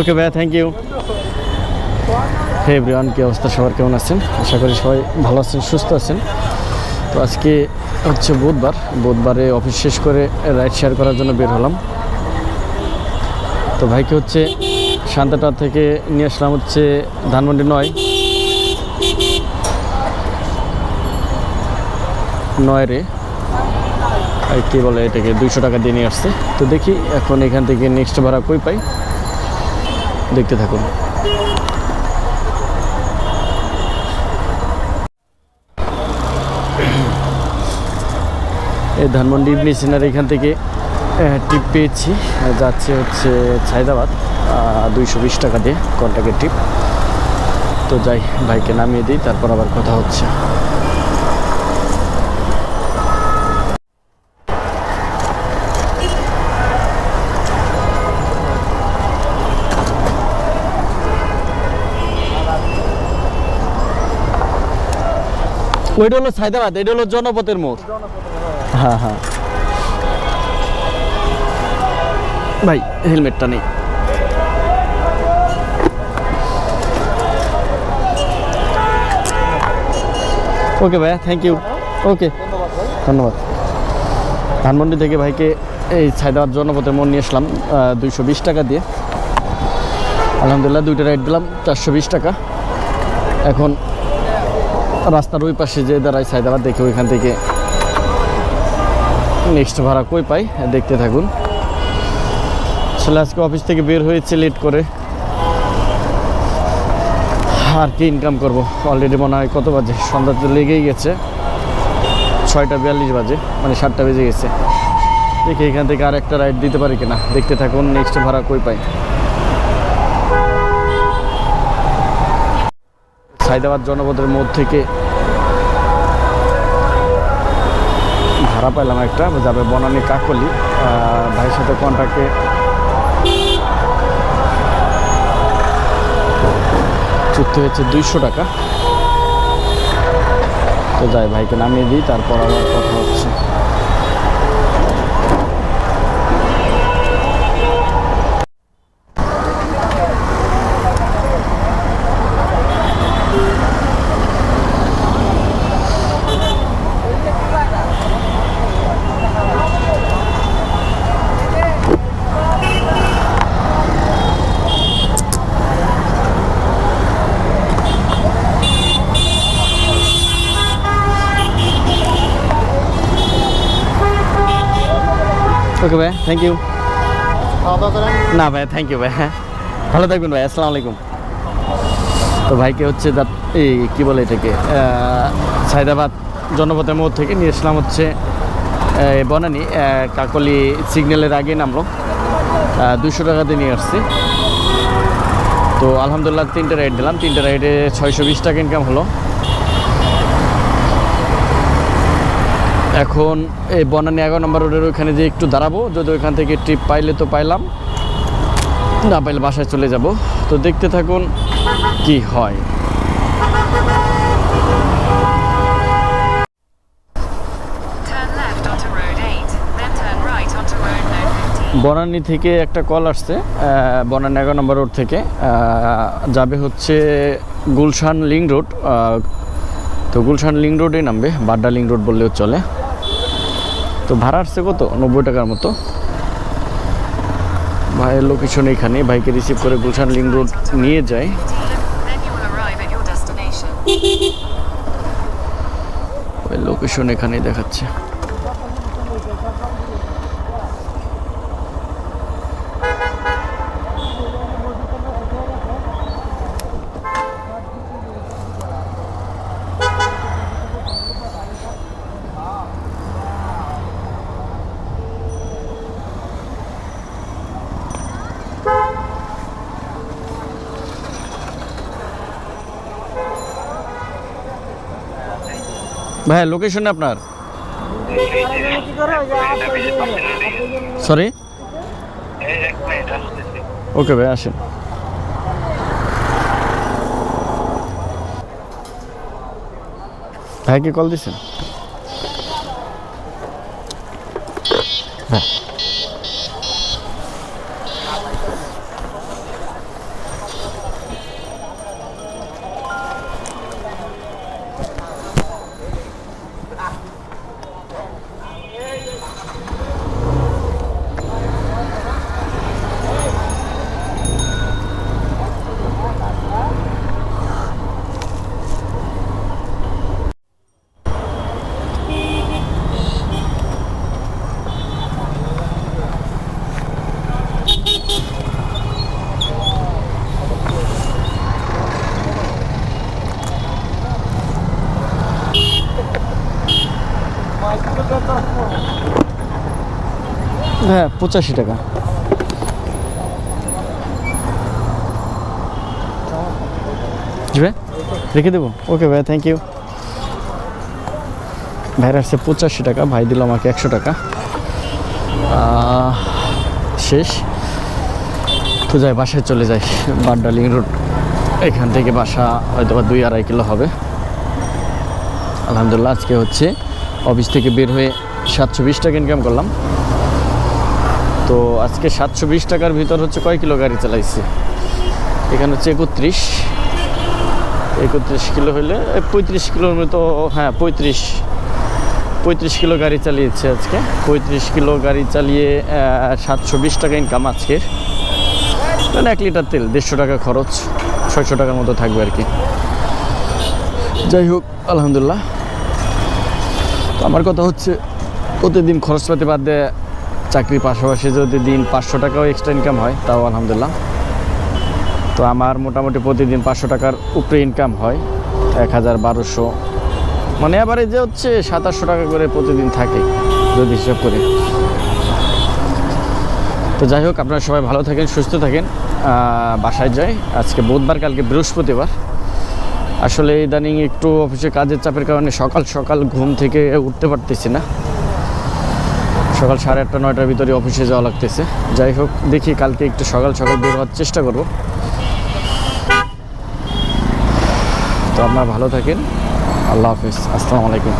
ওকে ভাইয়া thank you everyone কী অবস্থা? সবার কেমন আছেন? আশা করি সবাই ভালো আছেন, সুস্থ আছেন। তো আজকে হচ্ছে বুধবার। বুধবারে অফিস শেষ করে রাইড শেয়ার করার জন্য বের হলাম। তো ভাইকে হচ্ছে শান্তাটা থেকে নিয়ে আসলাম হচ্ছে ধানমন্ডি নয়। নয় রে কী বলে এটাকে? দুইশো টাকা দিয়ে নিয়ে আসছে। তো দেখি এখন এখান থেকে নেক্সট ভাড়া কই পাই। দেখতে থাকুন। এই ধানমন্ডি ইবনি সিনার এখান থেকে টিপ পেয়েছি। যাচ্ছে হচ্ছে ছাইদাবাদ দুইশো বিশ টাকা দিয়ে কন্ট্যাক্টের টিপ। তো যাই, ভাইকে নামিয়ে দিই, তারপর আবার কথা হচ্ছে। ওইটা হলো সাইদাবাদ এটা হলো জনপথের মোড়। হ্যাঁ হ্যাঁ। ভাই, হেলমেটটা নেই। ওকে ভাইয়া থ্যাংক ইউ ওকে। ধন্যবাদ। ধানমন্ডি থেকে ভাইকে এই সাইদাবাদ জনপথের মোড় নিয়ে আসলাম দুইশো বিশ টাকা দিয়ে। আলহামদুলিল্লাহ, দুইটা রাইড দিলাম, চারশো বিশ টাকা। এখন রাস্তার ওই পাশে যে দাঁড়ায় সাইদাবাদ, দেখে ওইখান থেকে নেক্সট ভাড়া কই পাই, দেখতে থাকুন। আসলে আজকে অফিস থেকে বের হয়েছে লেট করে। আর কি ইনকাম করব? অলরেডি মনে হয় কত বাজে? সন্ধ্যা তো লেগেই গেছে। ছয়টা বিয়াল্লিশ বাজে মানে সাতটা বেজে গেছে। দেখি এখান থেকে আর একটা রাইড দিতে পারি কিনা? দেখতে থাকুন নেক্সট ভাড়া কই পাই। সাইদাবাদ জনপদের মোড় থেকে ভাড়া পেলাম একটা, যাবে বনানী কাকলি। ভাইয়ের সাথে কন্ট্রাক্টে চুক্তি হয়েছে দুইশো টাকা। তো যাই, ভাইকে নামিয়ে দিই, তারপর আবার কথা হচ্ছে ওকে ভাই। থ্যাংক ইউ না ভাই থ্যাংক ইউ ভাই হ্যাঁ। ভালো থাকবেন ভাই আসসালামু আলাইকুম। তো ভাইকে হচ্ছে দা এই কী বলে এটাকে? আহ, সায়দাবাদ জনপথের মোড় থেকে নিয়ে আসলাম হচ্ছে বনানি কাকলি সিগন্যালের আগে নামলো। দুশো টাকা দিয়ে নিয়ে আসছি। তো আলহামদুলিল্লাহ তিনটে রাইড দিলাম। তিনটে রাইডে ছয়শো বিশ টাকা ইনকাম হলো। এখন এই বনানী এগারো নম্বর রোডের ওইখানে যে একটু দাঁড়াবো যদি ওইখান থেকে ট্রিপ পাইলে তো পাইলাম। না পাইলে বাসায় চলে যাব। তো দেখতে থাকুন কি হয়। Turn left onto Road 8, then turn right onto Road Note 15. Banani থেকে একটা কল আসছে বনানী এগারো নম্বর রোড থেকে। যাবে হচ্ছে গুলশান লিং রোড তো গুলশান লিং রোডে নামবে বাড্ডা লিং রোড বললেও চলে। তো ভাড়া আসছে কত? নব্বই টাকার মতো। ভাইয়ের লোকেশন এখানে ভাইকে রিসিভ করে গুলশান লিং রোড নিয়ে যায়। লোকেশন এখানেই দেখাচ্ছে। ভাই লোকেশন আপনার? সরি ওকে ভাই আসেন। ভাইকে কল দিছেন? হ্যাঁ। হ্যাঁ পঁচাশি টাকা। রেখে দেবো? ওকে ভাই থ্যাংক ইউ ভাইয়ের আসছে পঁচাশি টাকা ভাই দিল আমাকে একশো টাকা। শেষ। তো যাই বাসায় চলে যাই বাড্ডালিং রোড। এখান থেকে বাসা হয়তো বা দুই আড়াই কিলো হবে। আলহামদুলিল্লাহ আজকে হচ্ছে অফিস থেকে বের হয়ে সাতশো বিশ টাকা ইনকাম করলাম। তো আজকে সাতশো বিশ টাকার ভিতর হচ্ছে কয় কিলো গাড়ি চালাইছি? এখানে হচ্ছে একত্রিশ। একত্রিশ কিলো এ, পঁয়ত্রিশ কিলোর মতো হ্যাঁ পঁয়ত্রিশ। পঁয়ত্রিশ কিলো গাড়ি চালিয়েছে আজকে। পঁয়ত্রিশ কিলো গাড়ি চালিয়ে সাতশো বিশ টাকা ইনকাম আজকে মানে এক লিটার তেল দেড়শো টাকা খরচ ছয়শো টাকার মতো থাকবে আর কি। যাই হোক আলহামদুলিল্লাহ। তো আমার কথা হচ্ছে প্রতিদিন খরচপাতি বাদ দিয়ে চাকরির পাশাপাশি যদি দিন পাঁচশো টাকাও এক্সট্রা ইনকাম হয়, তাও আলহামদুলিল্লাহ। তো আমার মোটামুটি প্রতিদিন পাঁচশো টাকার উপরে ইনকাম হয়, এক হাজার বারোশো। মানে এবারে যে হচ্ছে সাতাশশো টাকা করে প্রতিদিন থাকে, যদি হিসাব করে। তো যাই হোক, আপনারা সবাই ভালো থাকেন, সুস্থ থাকেন। বাসায় যাই। আজকে বুধবার, কালকে বৃহস্পতিবার। আসলে ইদানিং একটু অফিসে কাজের চাপের কারণে সকাল সকাল ঘুম থেকে উঠতে পারতেছি না। সকাল সাড়ে আটটা, নয়টার ভিতরে অফিসে যাওয়া লাগতেছে। যাই হোক, দেখি কালকে একটু সকাল সকাল বের হওয়ার চেষ্টা করব। তো আপনারা ভালো থাকেন। আল্লাহ হাফিজ। আসসালামু আলাইকুম।